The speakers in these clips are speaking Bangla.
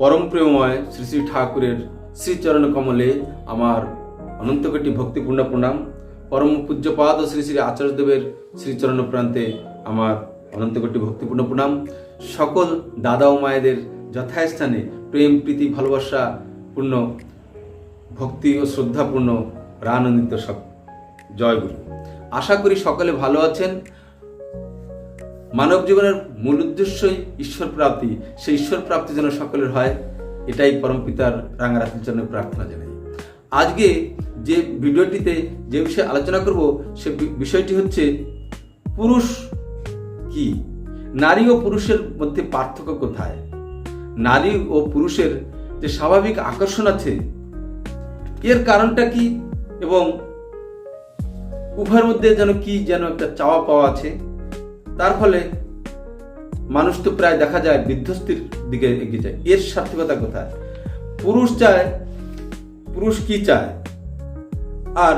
পরম প্রেমময় শ্রী শ্রী ঠাকুরের শ্রীচরণ কমলে আমার অনন্তকোটি ভক্তিপূর্ণ প্রণাম। পরম পূজ্যপাদ শ্রী শ্রী আচার্যদেবের শ্রীচরণ প্রান্তে আমার অনন্তকোটি ভক্তিপূর্ণ প্রণাম। সকল দাদা ও মায়েদের যথাস্থানে প্রেম, প্রীতি, ভালোবাসা পূর্ণ, ভক্তি ও শ্রদ্ধাপূর্ণ রানন্দিত সব। জয়গুরু আশা করি সকলে ভালো আছেন। মানব জীবনের মূল উদ্দেশ্যই ঈশ্বর প্রাপ্তি। সেই ঈশ্বর প্রাপ্তি যেন সকলের হয়, এটাই পরম পিতার রাঙারাতির জন্য প্রার্থনা জানাই। আজকে যে ভিডিওটিতে যে বিষয়ে আলোচনা করব, সে বিষয়টি হচ্ছে পুরুষ কি? নারী ও পুরুষের মধ্যে পার্থক্য কোথায়? নারী ও পুরুষের যে স্বাভাবিক আকর্ষণ আছে, এর কারণটা কি? এবং উভয়ের মধ্যে যেন কি যেন একটা চাওয়া পাওয়া আছে তার ফলে মানুষ তো প্রায় দেখা যায় বিধ্বস্তির দিকে এগিয়ে যায়। এর সার্থকতা কোথায়? পুরুষ চায়, পুরুষ কি চায়? আর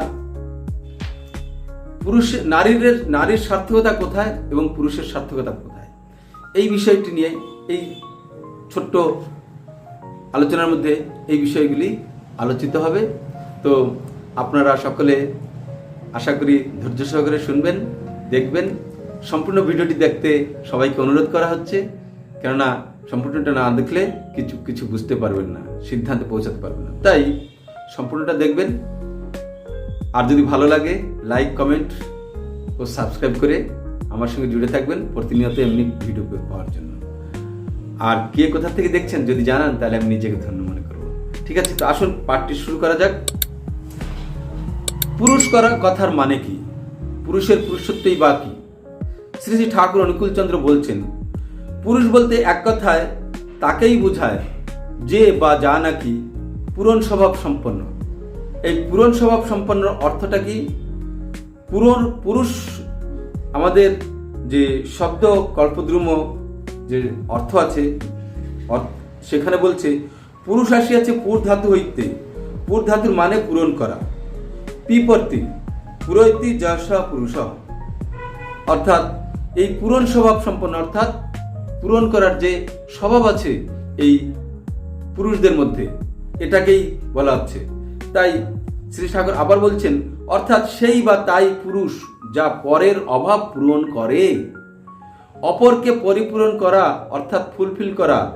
পুরুষ নারীর নারীর সার্থকতা কোথায় এবং পুরুষের সার্থকতা কোথায়? এই বিষয়টি নিয়ে, এই ছোট্ট আলোচনার মধ্যে এই বিষয়গুলি আলোচিত হবে। তো আপনারা সকলে আশা করি ধৈর্য সহকারে শুনবেন, দেখবেন। সম্পূর্ণ ভিডিওটি দেখতে সবাইকে অনুরোধ করা হচ্ছে, কেননা সম্পূর্ণটা না দেখলে কিছু কিছু বুঝতে পারবেন না, সিদ্ধান্তে পৌঁছাতে পারবেন না। তাই সম্পূর্ণটা দেখবেন। আর যদি ভালো লাগে লাইক কমেন্ট ও সাবস্ক্রাইব করে আমার সঙ্গে জুড়ে থাকবেন প্রতিনিয়ত এমনি ভিডিও পাওয়ার জন্য। আর কে কোথা থেকে দেখছেন, যদি জানান, তাহলে আমি নিজেকে ধন্য মনে করব। ঠিক আছে, তো আসুন, পাঠটি শুরু করা যাক। পুরুষ করা কথার মানে কি? পুরুষের পুরুষত্বই বা কি? শ্রী শ্রী ঠাকুর অনুকূলচন্দ্র বলছেন, পুরুষ বলতে এক কথায় তাকেই বোঝায় যে বা যা নাকি পূরণ স্বভাব সম্পন্ন। এই পূরণ স্বভাব সম্পন্ন অর্থটা কি? পূরণ পুরুষ আমাদের যে শব্দ, কল্পদ্রুম, যে অর্থ আছে সেখানে বলছে, পুরুষ আসিয়াছে পুর ধাতু হইতে। পুর ধাতুর মানে পূরণ করা। পিপর্তি পুরৈতি যশা পুরুষ। অর্থাৎ এই পূরণ স্বভাব সম্পন্ন অর্থাৎ পূরণ করার যে স্বভাব আছে এই পুরুষদের মধ্যে, এটাকেই বলা হচ্ছে। তাই শ্রী ঠাকুর আবার বলছেন, অর্থাৎ সেই বা তাই পুরুষ যা পরের অভাব পূরণ করে, অপরকে পরিপূরণ করা, অর্থাৎ ফুলফিল করা,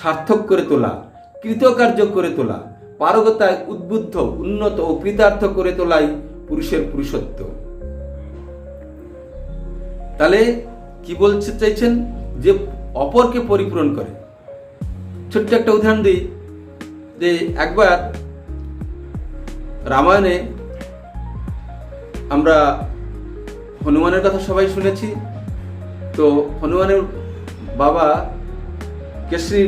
সার্থক করে তোলা, কৃতকার্য করে তোলা, পারগতায় উদ্বুদ্ধ, উন্নত ও কৃতার্থ করে তোলাই পুরুষের পুরুষত্ব। তাহলে কি বলতে চাইছেন যে অপরকে পরিপূরণ করে? ছোট্ট একটা উদাহরণ দিই, যে একবার রামায়ণে আমরা হনুমানের কথা সবাই শুনেছি। তো হনুমানের বাবা কেশরী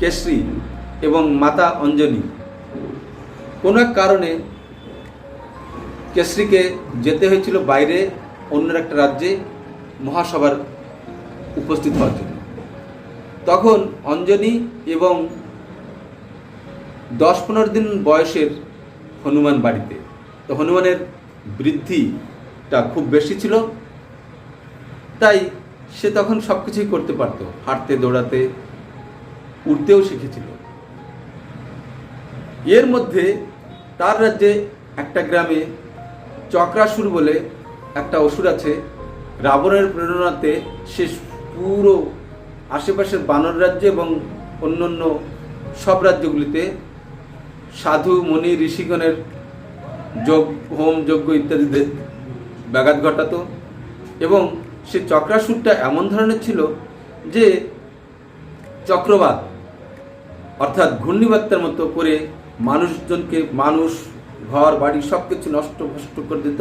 কেশরী এবং মাতা অঞ্জনী কোনো এক কারণে কেশরীকে যেতে হয়েছিল বাইরে অন্য একটা রাজ্যে। মহাসভার উপস্থিত হওয়ার জন্য। তখন অঞ্জনী এবং দশ পনেরো দিন বয়সের হনুমান বাড়িতে। তো হনুমানের বৃদ্ধিটা খুব বেশি ছিল। তাই সে তখন সব কিছুই করতে পারতো। হাঁটতে, দৌড়াতে উঠতেও শিখেছিল। এর মধ্যে তার রাজ্যে একটা গ্রামে চক্রাসুর বলে একটা অসুর আছে। রাবণের প্রেরণাতে সে পুরো আশেপাশের বানর রাজ্য এবং অন্যান্য সব রাজ্যগুলিতে সাধু মণি ঋষিগণের যোগ, হোম, যজ্ঞ ইত্যাদিতে ব্যাঘাত ঘটাতো এবং সে চক্রাসুরটা এমন ধরনের ছিল যে চক্রবাত, অর্থাৎ ঘূর্ণিবাত্যার মতো করে মানুষজনকে মানুষ, ঘর, বাড়ি সব কিছু নষ্ট ভষ্ট করে দিত।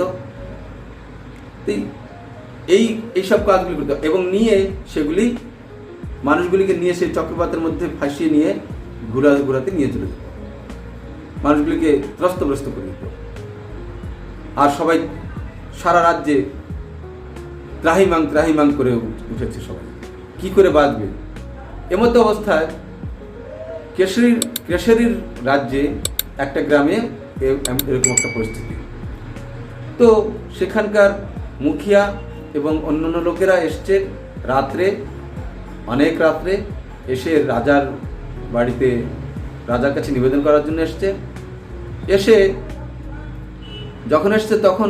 এই এই এইসব কাজগুলি করতো এবং নিয়ে সেগুলি মানুষগুলিকে নিয়ে সেই চক্রপাতের মধ্যে ফাঁসিয়ে নিয়ে ঘুরা, ঘোরাতে নিয়ে চলে যেত মানুষগুলিকে ত্রস্তগ্রস্ত করে দিত আর সবাই সারা রাজ্যে ত্রাহিমাং ত্রাহিমাং করে উঠেছে সবাই। কি করে বাঁচবে? এমতো অবস্থায় কেশরীর কেশরীর রাজ্যে একটা গ্রামে এরকম একটা পরিস্থিতি। তো সেখানকার মুখিয়া এবং অন্যান্য লোকেরা এসছে রাত্রে, অনেক রাত্রে এসে রাজার বাড়িতে, রাজার কাছে নিবেদন করার জন্য এসছে। এসে যখন এসছে তখন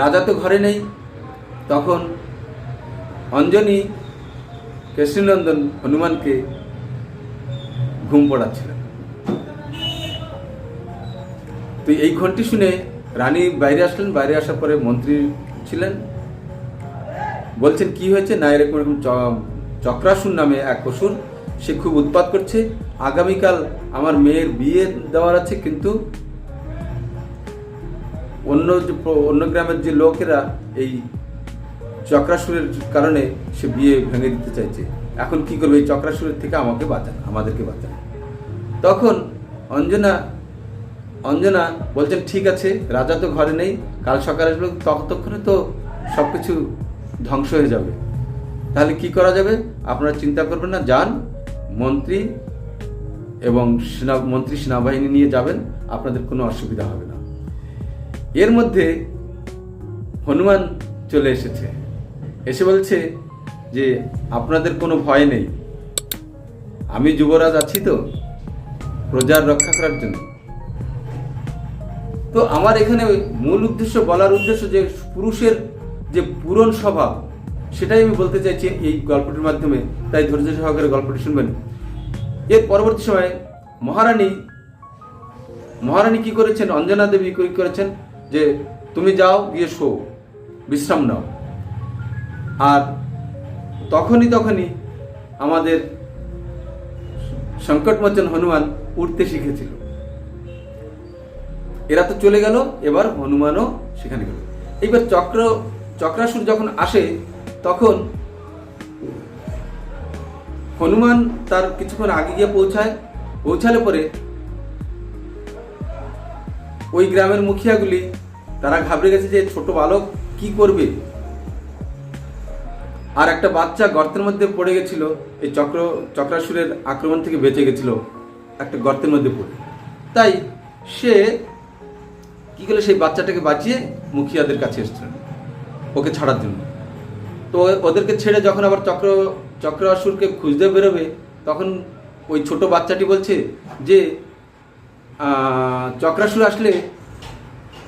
রাজা তো ঘরে নেই, তখন অঞ্জনী কৃষ্ণনন্দন হনুমানকে ঘুম পড়াচ্ছিলেন তো এই ঘন্টি শুনে রানী বাইরে আসলেন, বাইরে আসার পরে মন্ত্রী ছিলেন। বলছেন, কি হয়েছে? না, এরকম এরকম চক্রাসুর নামে এক অসুর, সে খুব উৎপাত করছে। আগামীকাল আমার মেয়ের বিয়ে দেওয়ার আছে, কিন্তু অন্য অন্য গ্রামের যে লোকেরা এই চক্রাসুরের কারণে সে বিয়ে ভেঙে দিতে চাইছে। এখন কি করবে? এই চক্রাসুরের থেকে আমাকে বাঁচান, আমাদেরকে বাঁচান। তখন অঞ্জনা অঞ্জনা বলছেন, ঠিক আছে, রাজা তো ঘরে নেই, কাল সকালে আসবে। ততক্ষণে তো সব কিছু ধ্বংস হয়ে যাবে। তাহলে কি করা যাবে? আপনারা চিন্তা করবেন না, যান, মন্ত্রী এবং সেনা, মন্ত্রী সেনাবাহিনী নিয়ে যাবেন, আপনাদের কোনো অসুবিধা হবে না। এর মধ্যে হনুমান চলে এসেছে। এসে বলছে যে, আপনাদের কোনো ভয় নেই। আমি যুবরাজ আছি তো, প্রজার রক্ষা করার জন্য। তো আমার এখানে মূল উদ্দেশ্য, বলার উদ্দেশ্য যে, পুরুষের যে পূরণ স্বভাব সেটাই আমি বলতে চাইছি এই গল্পটির মাধ্যমে। তাই ধৈর্য সহকারে গল্পটি শুনবেন। এর পরবর্তী সময়ে মহারানী মহারানী কি করেছেন? অঞ্জনা দেবী কি করেছেন? যে তুমি যাও, গিয়ে শো, বিশ্রাম নাও। আর তখনই তখনই আমাদের সংকটমোচন হনুমান উঠতে শিখেছিল। এরা তো চলে গেল, এবার হনুমানও সেখানে গেল। এইবার চক্র চক্রাসুর যখন আসে, তখন হনুমান তার কিছুক্ষণ আগে গিয়ে পৌঁছায়। পৌঁছালে পরে ওই গ্রামের মুখিয়াগুলি, তারা ঘাবড়ে গেছে যে, ছোট বালক, কি করবে? আর একটা বাচ্চা গর্তের মধ্যে পড়ে গেছিল, এই চক্র, চক্রাসুরের আক্রমণ থেকে বেঁচে গেছিল, একটা গর্তের মধ্যে পড়ে। তাই সে, কি করল? সেই বাচ্চাটাকে বাঁচিয়ে মুখিয়াদের কাছে এসেছিলেন ওকে ছাড়ার জন্য। তো ওদেরকে ছেড়ে যখন আবার চক্র চক্রাসুরকে খুঁজতে বেরোবে, তখন ওই ছোট বাচ্চাটি বলছে যে চক্রাসুর আসলে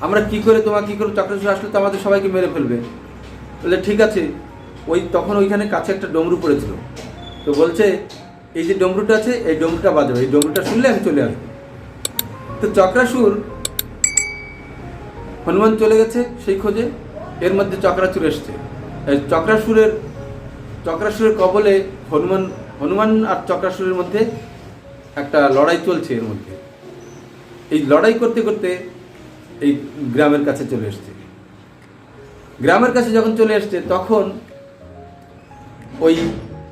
আমরা কি করে তোমার কি করে চক্রাসুর আসলে তো আমাদের সবাইকে মেরে ফেলবে? বলে, ঠিক আছে। ওই তখন ওইখানে কাছে একটা ডমরু পড়েছিল। তো বলছে, এই যে ডমরুটা আছে, এই ডমরুটা বাজাবে এই ডমরুটা শুনলে আমি চলে আসব। তো চক্রাসুর হনুমান চলে গেছে সেই খোঁজে। এর মধ্যে চক্রাসুর এসছে। চক্রাসুরের চক্রাসুরের কবলে হনুমান হনুমান আর চক্রাসুরের মধ্যে একটা লড়াই চলছে এর মধ্যে। এই লড়াই করতে করতে এই গ্রামের কাছে চলে এসছে। গ্রামের কাছে যখন চলে এসছে, তখন ওই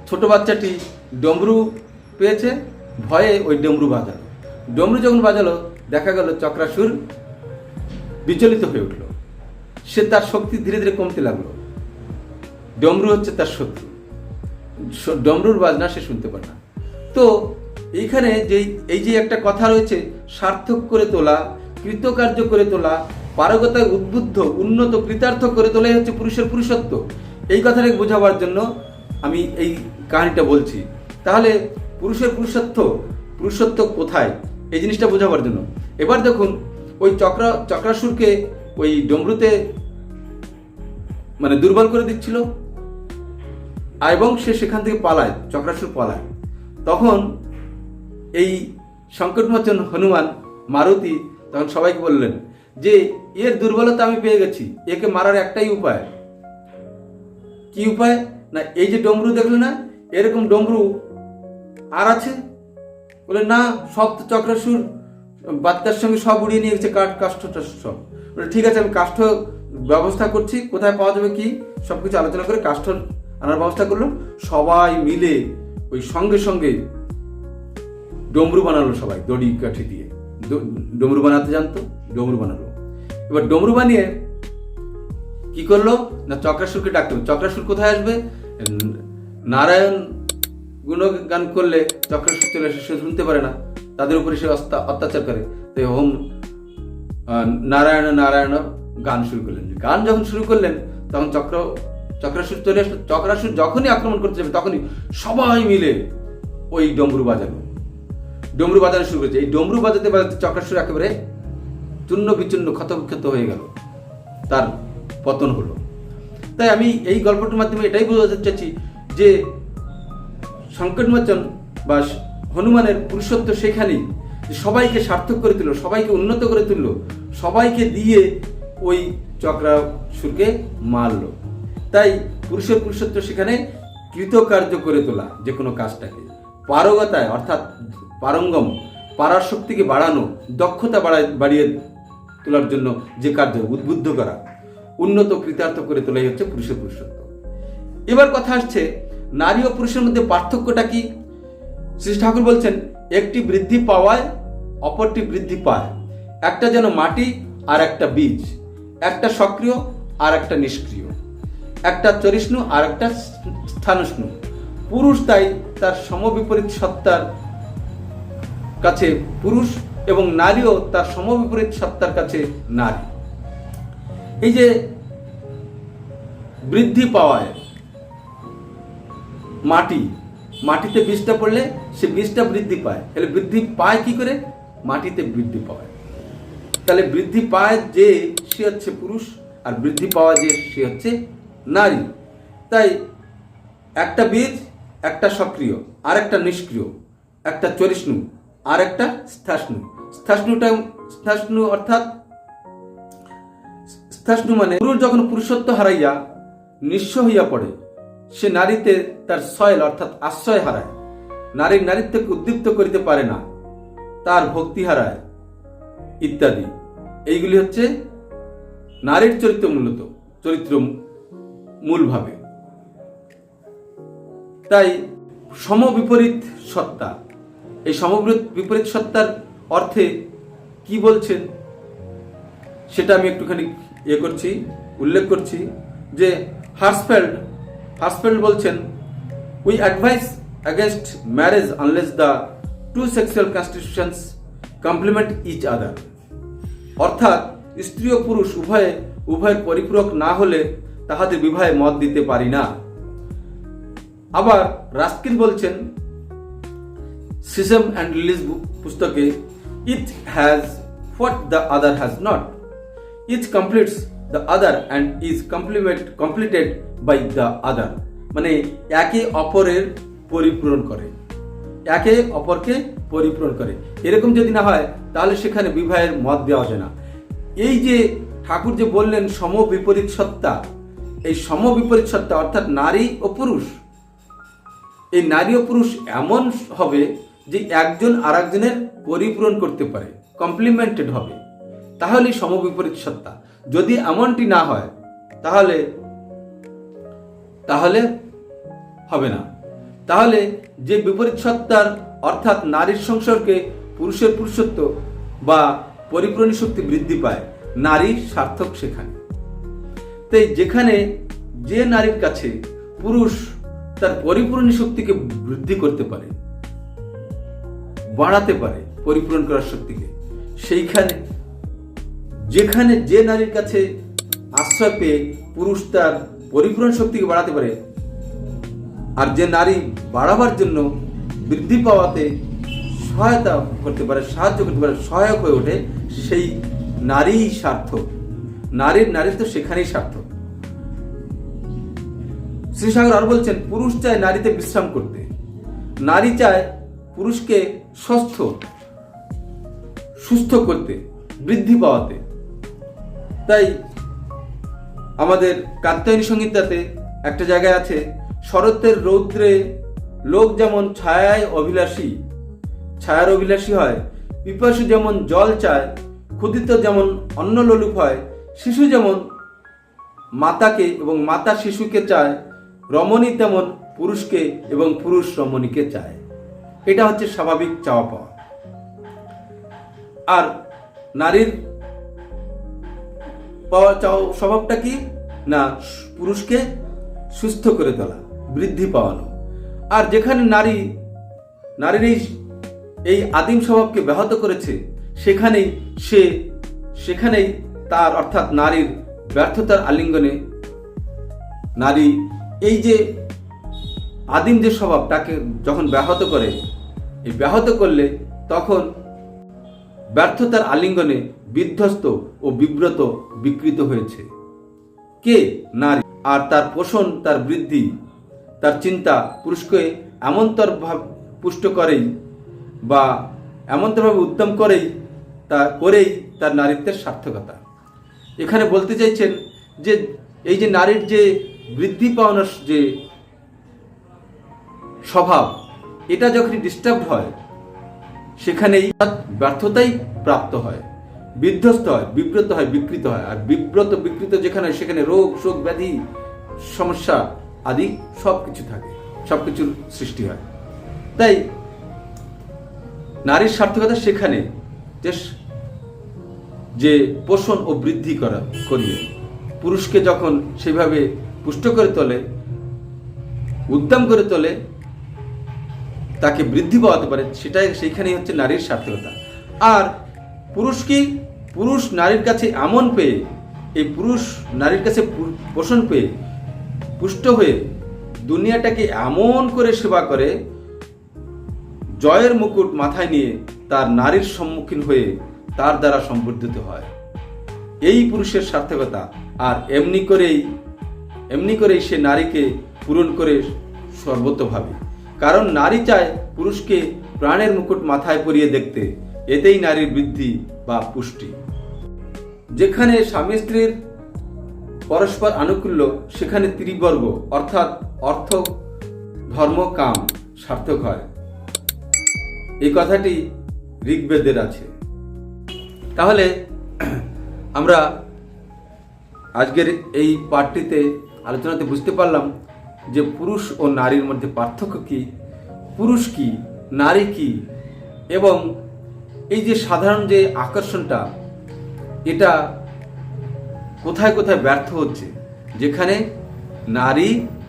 ছোট বাচ্চাটি ডমরু পেয়েছে, ভয়ে ওই ডমরু বাজালো। ডমরু যখন বাজালো, দেখা গেল চক্রাসুর বিচলিত হয়ে উঠল। সে তার শক্তি ধীরে ধীরে কমতে লাগল। ডমরু হচ্ছে তার শত্রু ডমরুর বাজনা সে শুনতে পারে না। তো এইখানে যে এই যে একটা কথা রয়েছে, সার্থক করে তোলা, কৃতকার্য করে তোলা, পারগতায় উদ্বুদ্ধ, উন্নত, কৃতার্থ করে তোলাই হচ্ছে পুরুষের পুরুষত্ব। এই কথাটাকে বোঝাবার জন্য আমি এই কাহিনীটা বলছি। তাহলে পুরুষের পুরুষত্ব পুরুষত্ব কোথায়? এই জিনিসটা বোঝাবার জন্য। এবার দেখুন, ওই চক্র চক্রাসুরকে ওই ডমরুতে মানে দুর্বল করে দিচ্ছিল এবং সে সেখান থেকে পালায়, চক্রাসুর পালায়। তখন এই সংকটমোচন হনুমান, মারুতি তখন সবাইকে বললেন যে, এর দুর্বলতা আমি পেয়ে গেছি, একে মারার একটাই উপায়। কি উপায়? না, এই যে ডমরু দেখলে না, এরকম ডমরু আর আছে? বলে, না, সব তো চক্রাসুর, বাচ্চার সঙ্গে সব উড়িয়ে নিয়ে গেছে, কাঠ, কাষ্ঠ সব। ঠিক আছে আমি কাষ্ঠ ব্যবস্থা করছি। কোথায় পাওয়া যাবে কি? সব কিছু আলোচনা করে কাষ্ঠ আনার ব্যবস্থা করল। সবাই মিলে ওই সঙ্গে সঙ্গে ডমরু বানালো সবাই দড়ি কাঠি দিয়ে। ডমরু বানাতে জানতো ডমরু বানালো। এবার ডমরু বানিয়ে কি করল? না চক্রাসুরকে ডাকতে হবে। চক্রাসুর কোথায় আসবে? নারায়ণ গুণগান করলে চক্রাসুর চলে আসে সে শুনতে পারে না। তাদের উপরে সে অত্যাচার করে। তাই আহ, নারায়ণ নারায়ণ গান শুরু করলেন। গান যখন শুরু করলেন, তখন চক্র, চক্রাসুর চলে আসলো চক্রাসুর যখনই আক্রমণ করতে যাবে, তখনই সবাই মিলে ওই ডমরু বাজালো ডমরু বাজানো শুরু করেছে। এই ডমরু বাজাতে বাজাতে চক্রাসুর একেবারে চূর্ণ বিচূর্ণ, ক্ষতবিক্ষত হয়ে গেল। তার পতন হলো। তাই আমি এই গল্পটির মাধ্যমে এটাই বোঝাতে চাচ্ছি যে সংকটমোচন বা হনুমানের পুরুষত্ব সেখানেই সবাইকে সার্থক করে তুললো, সবাইকে উন্নত করে তুললো, সবাইকে দিয়ে ওই চক্রাসুরকে মারলো। তাই পুরুষের পুরুষত্ব সেখানে কৃতকার্য করে তোলা যে কোনো কাজটাকে। পারগতায়, অর্থাৎ পারঙ্গম পারার শক্তিকে বাড়ানো, দক্ষতা বাড়ায়, বাড়িয়ে তোলার জন্য যে কার্য উদ্বুদ্ধ করা, উন্নত কৃতার্থ করে তোলাই হচ্ছে পুরুষের পুরুষত্ব। এবার কথা আসছে, নারী ও পুরুষের মধ্যে পার্থক্যটা কি? শ্রী ঠাকুর বলছেন, একটি বৃদ্ধি পাওয়ায় অপরটি বৃদ্ধি পায়। একটা যেন মাটি আর একটা বীজ, একটা সক্রিয় আর একটা নিষ্ক্রিয়। একটা চরিষ্ণু আর একটা স্থানুষ্ণু। পুরুষ তাই তার সমবিপরীত সত্তার কাছে পুরুষ এবং নারীও তার সমবিপরীত সত্তার কাছে নারী। এই যে বৃদ্ধি পাওয়ায় মাটি মাটিতে বীজটা পড়লে সে বীজটা বৃদ্ধি পায়। তাহলে বৃদ্ধি পায় কি করে? মাটিতে বৃদ্ধি পায় তাহলে বৃদ্ধি পায় যে সে হচ্ছে পুরুষ, আর বৃদ্ধি পাওয়া যে সে হচ্ছে নারী। তাই একটা বীজ একটা সক্রিয় আর একটা নিষ্ক্রিয়, একটা চরিষ্ণু আর একটা স্থাষ্ণু। স্থাষ্ণুটা, স্থাষ্ণু অর্থাৎ স্থাষ্ণু মানে পুরুষ যখন পুরুষত্ব হারাইয়া নিঃস্ব হইয়া পড়ে সে নারীতে তার সয়েল অর্থাৎ আশ্রয় হারায়। নারীর নারীত্বকে উদ্দীপ্ত করিতে পারে না, তার ভক্তি হারায়, ইত্যাদি। এইগুলি হচ্ছে নারীর চরিত্র মূলত, চরিত্র মূলভাবে। তাই সমবিপরীত সত্তা, এই সমবিপরীত বিপরীত সত্তার অর্থে কি বলছেন, সেটা আমি একটুখানি ইয়ে করছি, উল্লেখ করছি যে হার্সফেল্ড হার্সফেল্ড বলছেন we advise against marriage unless the two sexual constitutions complement each other অর্থাৎ স্ত্রী ও পুরুষ উভয়ে, উভয়ের পরিপূরক না হলে তাহাদের বিবাহে মত দিতে পারি না। আবার রাস্কিন বলছেন সিজম অ্যান্ড রিলিজ পুস্তকে each has what the other has not each completes the other and is complement completed by the other মানে একে অপরের পরিপূরণ করে। একে অপরকে পরিপূরণ করে। এরকম যদি না হয়, তাহলে সেখানে বিবাহের মত দেওয়া যায় না। এই যে ঠাকুর যে বললেন সম বিপরীত সত্তা, এই সম বিপরীত সত্তা অর্থাৎ নারী ও পুরুষ। এই নারী ও পুরুষ এমন হবে যে একজন আরেকজনের পরিপূরণ করতে পারে কমপ্লিমেন্টেড হবে। তাহলেই সমবিপরীত সত্তা। যদি এমনটি না হয়, তাহলে তাহলে হবে না। তাহলে যে বিপরীত সত্তার, অর্থাৎ নারীর সংসর্গে পুরুষের পুরুষত্ব বা পরিপূরণী শক্তি বৃদ্ধি পায়, নারী সার্থক সেখানে। তাই যেখানে যে নারীর কাছে পুরুষ তার পরিপূরণী শক্তিকে বৃদ্ধি করতে পারে, বাড়াতে পারে পরিপূরণ করার শক্তিকে, সেইখানে যেখানে যে নারীর কাছে আশ্রয় পেয়ে পুরুষ তার পরিপূরণ শক্তিকে বাড়াতে পারে, আর যে নারী বাড়াবার জন্য বৃদ্ধি পাওয়াতে সহায়তা করতে পারে, সাহায্য করতে পারে, সহায়ক হয়ে ওঠে, সেই নারী স্বার্থ নারীর নারীত্ব সেখানেই স্বার্থ শ্রী সাগর আরও বলছেন, পুরুষ চায় নারীতে বিশ্রাম করতে। নারী চায় পুরুষকে সুস্থ সুস্থ করতে, বৃদ্ধি পাওয়াতে। তাই আমাদের কাত্যায়নী সংহিতাতে একটা জায়গায় আছে, শরতের রৌদ্রে লোক যেমন ছায়ায় অভিলাষী, ছায়ার অভিলাষী হয়, পিপাসু যেমন জল চায়, ক্ষুদিত যেমন অন্ন লোলুপ হয়, শিশু যেমন মাতাকে এবং মাতা শিশুকে চায়, রমণী তেমন পুরুষকে এবং পুরুষ রমণীকে চায়। এটা হচ্ছে স্বাভাবিক চাওয়া পাওয়া। আর নারীর পাওয়া চাও, স্বভাবটা কি? না, পুরুষকে সুস্থ করে তোলা, বৃদ্ধি পাওয়ানো। আর যেখানে নারী, নারীর এই আদিম স্বভাবকে ব্যাহত করেছে, সেখানেই সে, সেখানেই তার, অর্থাৎ নারীর ব্যর্থতার আলিঙ্গনে নারী এই যে আদিম যে স্বভাব, তাকে যখন ব্যাহত করে, এই ব্যাহত করলে তখন ব্যর্থতার আলিঙ্গনে বিধ্বস্ত ও বিব্রত বিকৃত হয়েছে। কে নারী আর তার পোষণ, তার বৃদ্ধি, তার চিন্তা পুরুষকে এমনতর ভাব পুষ্ট করেই বা এমনতরভাবে উদ্যম করেই, তা করেই তার নারীত্বের সার্থকতা। এখানে বলতে চাইছেন যে এই যে নারীর যে বৃদ্ধি পাওয়ানোর যে স্বভাব, এটা যখনই ডিস্টার্ব হয় সেখানেই ব্যর্থতাই প্রাপ্ত হয়। বিধ্বস্ত হয়, বিব্রত হয়, বিকৃত হয়। আর বিব্রত, বিকৃত যেখানে সেখানে রোগ, শোক, ব্যাধি, সমস্যা আদি সব কিছু থাকে সব কিছুর সৃষ্টি হয়। তাই নারীর সার্থকতা সেখানে যে যে পোষণ ও বৃদ্ধি করা করিয়ে পুরুষকে যখন সেভাবে পুষ্ট করে তোলে, উদ্যম করে তোলে তাকে বৃদ্ধি পাওয়াতে পারে, সেটাই সেইখানেই হচ্ছে নারীর সার্থকতা। আর পুরুষ কি? পুরুষ নারীর কাছে এমন পেয়ে, এই পুরুষ নারীর কাছে পোষণ পেয়ে, পুষ্ট হয়ে দুনিয়াটাকে এমন করে সেবা করে, জয়ের মুকুট মাথায় নিয়ে তার নারীর সম্মুখীন হয়ে তার দ্বারা সম্বর্ধিত হয়। এই পুরুষের সার্থকতা, আর এমনি করেই এমনি করেই সে নারীকে পূরণ করে সর্বতভাবে কারণ নারী চায় পুরুষকে প্রাণের মুকুট মাথায় পরিয়ে দেখতে। এতেই নারীর বৃদ্ধি বা পুষ্টি। যেখানে স্বামী স্ত্রীর পরস্পর আনুকূল্য, সেখানে ত্রিবর্গ, অর্থাৎ অর্থ, ধর্ম, কাম সার্থক হয়। এই কথাটি ঋগ্বেদের আছে। তাহলে আমরা আজকের এই পাঠটিতে আলোচনাতে বুঝতে পারলাম যে পুরুষ ও নারীর মধ্যে পার্থক্য কি? পুরুষ কি, নারী কি? এবং এই যে সাধারণ যে আকর্ষণটা, এটা কোথায় কোথায় ব্যর্থ হচ্ছে? যেখানে নারী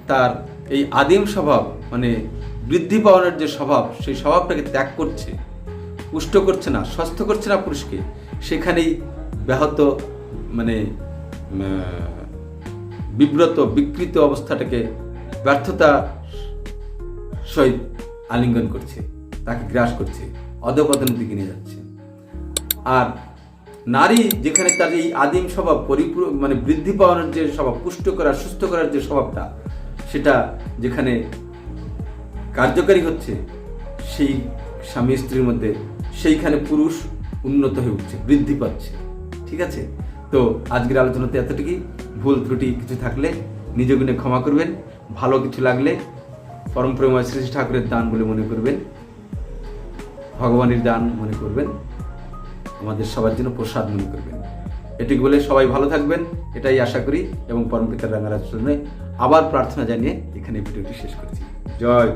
তার এই আদিম স্বভাব মানে বৃদ্ধি পাওয়ানোর যে স্বভাব, সেই স্বভাবটাকে ত্যাগ করছে, পুষ্ট করছে না স্বাস্থ্য করছে না পুরুষকে, সেখানেই ব্যাহত মানে বিব্রত, বিকৃত অবস্থাটাকে ব্যর্থতা সহিত আলিঙ্গন করছে, তাকে গ্রাস করছে, অধপতনের দিকে নিয়ে যাচ্ছে। আর নারী যেখানে তার এই আদিম স্বভাব, পরিপূর মানে বৃদ্ধি পাওয়ানোর যে স্বভাব, পুষ্ট করার, সুস্থ করার যে স্বভাবটা, সেটা যেখানে কার্যকারী হচ্ছে, সেই স্বামী স্ত্রীর মধ্যে সেইখানে পুরুষ উন্নত হয়ে উঠছে, বৃদ্ধি পাচ্ছে। ঠিক আছে? তো আজকের আলোচনাতে এতটুকুই। ভুল ত্রুটি কিছু থাকলে নিজ গুণে ক্ষমা করবেন। ভালো কিছু লাগলে পরম প্রেমা শ্রী ঠাকুরের দান বলে মনে করবেন। ভগবানের দান মনে করবেন। আমাদের সবার জন্য প্রসাদ মনে করবেন। এটুকু বলে সবাই ভালো থাকবেন, এটাই আশা করি এবং পরমপিতার রাঙারাজ আবার প্রার্থনা জানিয়ে এখানে ভিডিওটি শেষ করছি। জয়